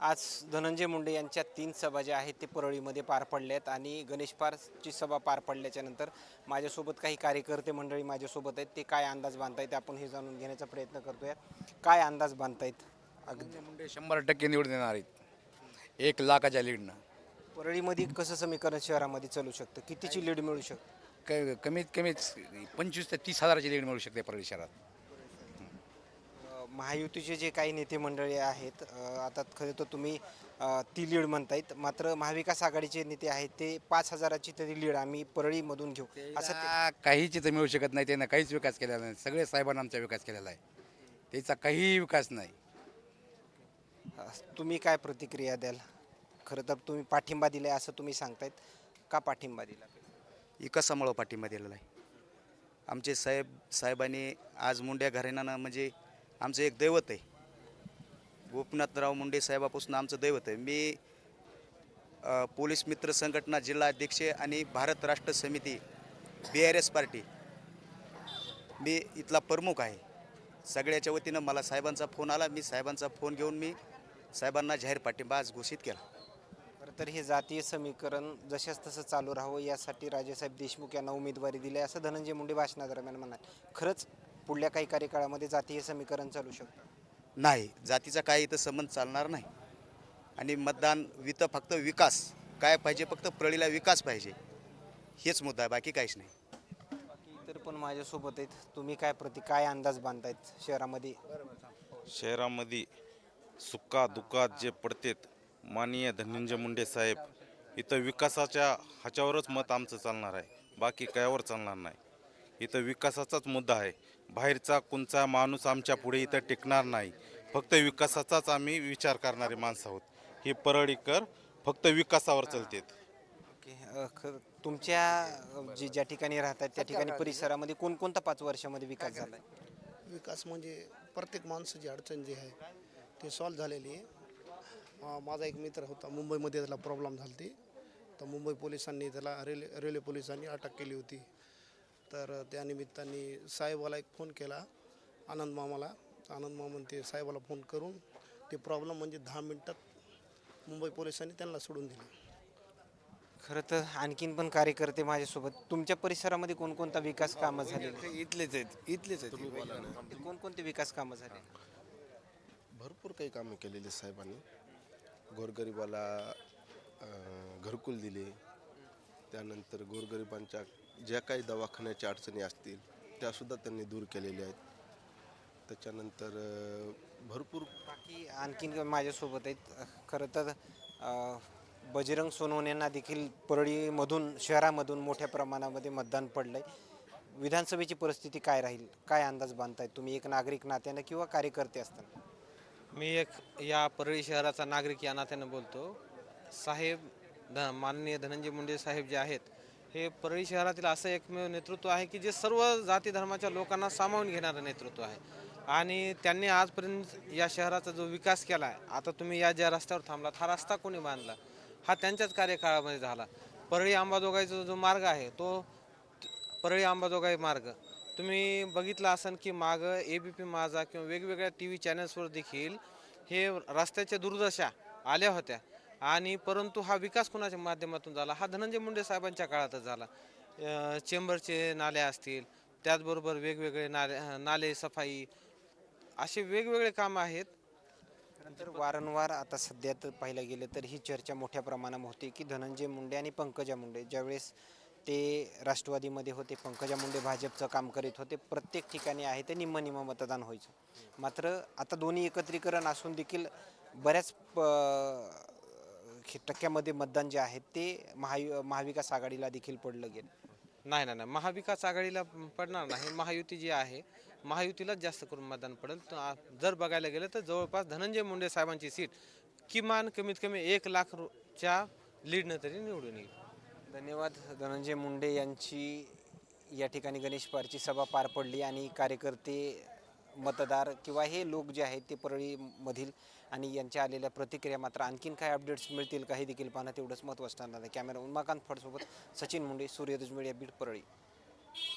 आज धनंजय मुंडे यांच्या तीन सभा ज्या आहेत ते परळीमध्ये पार पडल्या आहेत आणि गणेश पारची सभा पार पडल्याच्या नंतर माझ्यासोबत काही कार्यकर्ते मंडळी माझ्यासोबत आहेत ते काय अंदाज बांधतायत आपण हे जाणून घेण्याचा प्रयत्न करतोय. काय अंदाज बांधतायत? अगदी. धनंजय मुंडे शंभर टक्के निवडून येणार आहेत. एक लाखाच्या लीडनं. परळीमध्ये कसं समीकरण शहरामध्ये चालू शकतं? कितीची लीड मिळू शकते? क कमीत कमीत पंचवीस ते तीस हजाराची लीड मिळू शकते परळी शहरात. महायुतीचे जे काही नेते मंडळी आहेत आता खरं तर तुम्ही ती लीड म्हणतायत. मात्र महाविकास आघाडीचे नेते आहेत ते पाच हजाराची तरी लीड आम्ही परळीमधून घेऊ. असं ते त्याला काहीच इथं मिळू शकत नाही. त्यानं काहीच विकास केलेला नाही. सगळे साहेबांना आमचा विकास केलेला आहे. त्याचा काहीही विकास नाही. तुम्ही काय प्रतिक्रिया द्याल? खरं तर तुम्ही पाठिंबा दिलाय असं तुम्ही सांगतायत. का पाठिंबा दिला? विकासामुळं पाठिंबा दिलेला आहे. आमचे साहेब साहेबांनी आज मुंड्या घराण्यानं म्हणजे आमचं एक दैवत आहे. गोपनाथराव मुंडे साहेबापासून आमचं दैवत आहे. मी पोलीस मित्र संघटना जिल्हा अध्यक्ष आणि Bharat Rashtra Samiti B R S party. मी इथला प्रमुख आहे. सगळ्याच्या वतीनं मला साहेबांचा फोन आला. मी साहेबांचा फोन घेऊन मी साहेबांना जाहीर पाठिंबा आज घोषित केला. खरं तर हे जातीय समीकरण जशाच तसं चालू राहावं यासाठी राजेसाहेब देशमुख यांना उमेदवारी दिली असं धनंजय मुंडे भाषणादरम्यान म्हणाले. खरंच पुढल्या काही कार्यकाळामध्ये जातीय समीकरण चालू शकतं? नाही जातीचा काय इथं संबंध चालणार नाही. आणि मतदान वितं फक्त विकास. काय पाहिजे? फक्त प्रळीला विकास पाहिजे. हेच मुद्दा आहे बाकी काहीच नाही. बाकी इतर पण माझ्यासोबत आहेत. तुम्ही काय प्रति काय अंदाज बांधतायत शहरामध्ये? शहरामध्ये सुक्का दुःखात जे पडतेत माननीय धनंजय मुंडे साहेब इथं विकासाच्या ह्याच्यावरच मत आमचं चालणार आहे. बाकी कयावर चालणार नाही. इथं विकासाचाच मुद्दा आहे. बाहेरचा कोणचा माणूस आमच्या पुढे इथं टिकणार नाही. फक्त विकासाचाच आम्ही विचार करणारे माणसं आहोत. ही परळीकर फक्त विकासावर चालतेत. ओके तुमच्या जे ज्या ठिकाणी राहतात त्या ठिकाणी परिसरामध्ये कोणकोणता पाच वर्षामध्ये विकास झाला विकास म्हणजे प्रत्येक माणसाची अडचण जी आहे ती सॉल्व्ह झालेली आहे. माझा एक मित्र होता मुंबईमध्ये त्याला प्रॉब्लेम झाली होती तर मुंबई पोलिसांनी त्याला रेल्वे रेल्वे पोलिसांनी अटक केली होती. तर त्या निमित्ताने साहेबाला एक फोन केला आनंद मामाला. आनंद मामान ते साहेबाला फोन करून ते प्रॉब्लेम म्हणजे दहा मिनटात मुंबई पोलिसांनी त्यांना सोडून दिलं. खरं तर आणखीन पण कार्यकर्ते माझ्यासोबत. तुमच्या परिसरामध्ये कोणकोणता विकास कामं झाले? इथलेच आहेत इथलेच आहेत. कोणकोणते विकास कामं झाले? भरपूर काही कामे केलेली साहेबांनी. गोरगरिबाला घरकुल दिले. त्यानंतर गोरगरिबांच्या ज्या काही दवाखान्याच्या अडचणी असतील त्यासुद्धा त्यांनी दूर केलेल्या आहेत. त्याच्यानंतर भरपूर बाकी आणखीन माझ्यासोबत आहेत. खरं तर बजरंग सोनवणेंना देखील परळीमधून शहरामधून मोठ्या प्रमाणामध्ये मतदान पडलंय. विधानसभेची परिस्थिती काय राहील? काय अंदाज बांधताय तुम्ही? एक नागरिक नात्यानं किंवा कार्यकर्ते असताना? मी एक या परळी शहराचा नागरिक या नात्यानं बोलतो. साहेब ध माननीय धनंजय मुंडे साहेब जे आहेत हे परळी शहरातील असं एकमेव नेतृत्व आहे की जे सर्व जाती धर्माच्या लोकांना सामावून घेणारं नेतृत्व आहे. आणि त्यांनी आजपर्यंत या शहराचा जो विकास केला आहे आता तुम्ही या ज्या रस्त्यावर थांबलात हा रस्ता कोणी बांधला? हा त्यांच्याच कार्यकाळामध्ये झाला. परळी अंबाजोगाईचा जो मार्ग आहे तो परळी अंबाजोगाई मार्ग. तुम्ही बघितलं असाल की मागं ए बी पी माझा किंवा वेगवेगळ्या टी व्ही चॅनल्सवर देखील हे रस्त्याच्या दुर्दशा आल्या होत्या. आणि परंतु हा विकास कोणाच्या माध्यमातून झाला? हा धनंजय मुंडे साहेबांच्या काळातच झाला. चेंबरचे नाले असतील त्याचबरोबर वेगवेगळे नाले नाले सफाई असे वेगवेगळे कामं आहेत. नंतर वारंवार आता सध्या तर पाहिलं गेलं तर ही चर्चा मोठ्या प्रमाणात होते की धनंजय मुंडे आणि पंकजा मुंडे ज्यावेळेस ते राष्ट्रवादीमध्ये होते पंकजा मुंडे भाजपचं काम करीत होते प्रत्येक ठिकाणी आहे ते निम्म निम्म मतदान व्हायचं. मात्र आता दोन्ही एकत्रीकरण असून देखील बऱ्याच प- टक्क्यामध्ये मतदान जे आहे ते महायु महाविकास आघाडीला देखील पडलं गेलं. नाही नाही नाही. महाविकास आघाडीला पडणार नाही. महायुती जी आहे महायुतीलाच जास्त करून मतदान पडेल. जर बघायला गेलं तर जवळपास धनंजय मुंडे साहेबांची सीट किमान कमीत कमी एक लाख च्या लीडनं तरी निवडून येईल. धन्यवाद. धनंजय मुंडे यांची या ठिकाणी गणेश पारची सभा पार पडली आणि कार्यकर्ते मतदार किंवा हे लोक जे आहेत ते परळीमधील आणि यांच्या आलेल्या प्रतिक्रिया मात्र आणखीन काय अपडेट्स मिळतील काही देखील पाहणं तेवढंच महत्त्वाचं ठरणार आहे. कॅमेरा उमाकांत फडसोबत सचिन मुंडे सूर्यदुज मीडिया बीड परळी.